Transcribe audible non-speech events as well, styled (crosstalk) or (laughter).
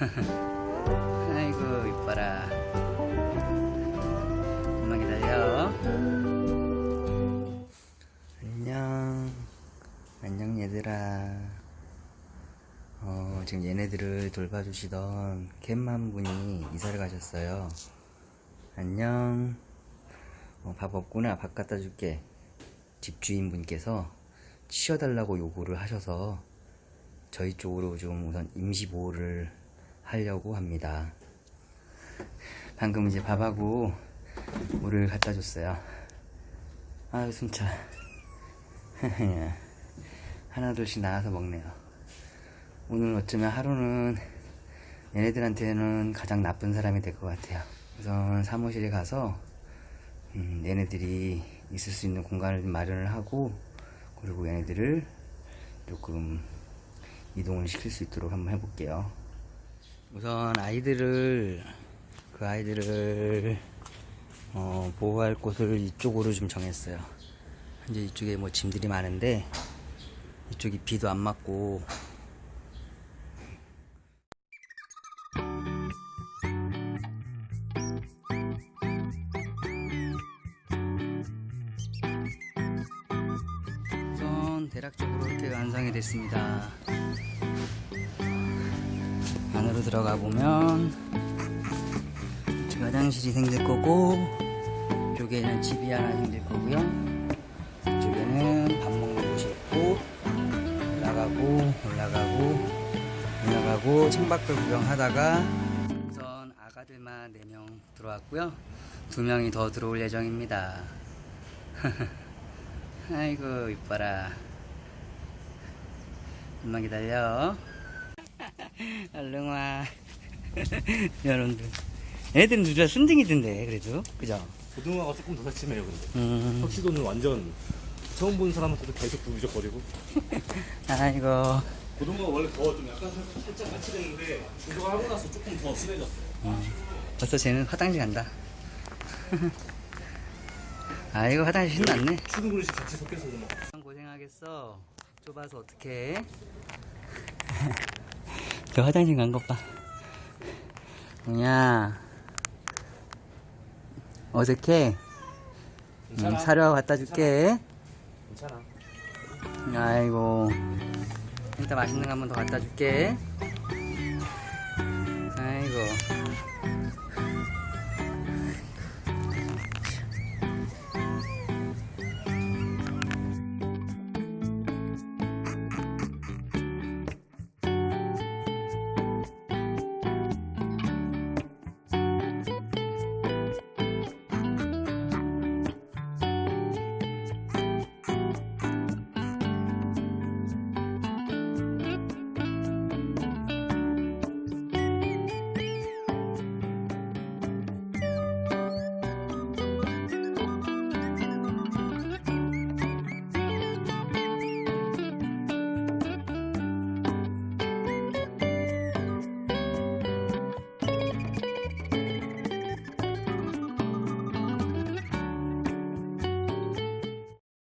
(laughs) 아이고 이뻐라. 엄마 기다려. 안녕. 안녕 얘들아. 어, 지금 얘네들을 돌봐주시던 캣맘 분이 이사를 가셨어요. 안녕. 어, 밥 없구나. 밥 갖다 줄게. 집주인분께서 치워달라고 요구를 하셔서 저희 쪽으로 좀 우선 임시 보호를 하려고 합니다. 방금 이제 밥하고 물을 갖다 줬어요. 아유, 숨차. (laughs) 하나 둘씩 나와서 먹네요. 오늘 어쩌면 하루는 얘네들한테는 가장 나쁜 사람이 될 것 같아요. 우선 사무실에 가서 음, 얘네들이 있을 수 있는 공간을 좀 마련을 하고 그리고 얘네들을 조금 이동을 시킬 수 있도록 한번 해볼게요. 우선 아이들을 그 아이들을 어, 보호할 곳을 이쪽으로 좀 정했어요. 현재 이쪽에 뭐 짐들이 많은데 이쪽이 비도 안 맞고 우선 대략적으로 이렇게 완성이 됐습니다. 안으로 들어가 보면 이쪽 화장실이 생길 거고 이쪽에는 집이 하나 생길 거고요. 이쪽에는 밥 먹는 곳이 있고 올라가고 올라가고 올라가고 창밖을 구경하다가 우선 아가들만 4명 들어왔고요. 2명이 더 들어올 예정입니다. (laughs) 아이고 이뻐라 엄마 기다려 (laughs) 얼른 와. (laughs) 여러분들. 애들은 누가 순둥이던데 그래도. 그죠? 고등어가 조금 더 사치매요 근데. 음. 턱시도는 완전 처음 보는 사람한테도 계속 부비적거리고. (laughs) 아이고. 고등어가 원래 더 좀 약간 살- 살짝 까칠했는데 중도가 하고 나서 조금 더 순해졌어 벌써 쟤는 화장실 간다. 아이고 화장실 신났네. 추는 그릇이 같이 섞여서 막 고생하겠어. 좁아서 어떡해 저 화장실 간 것 봐. 뭐냐 어색해? 응, 사료 갖다 줄게. 괜찮아. 아이고. 일단 맛있는 거 한 번 더 갖다 줄게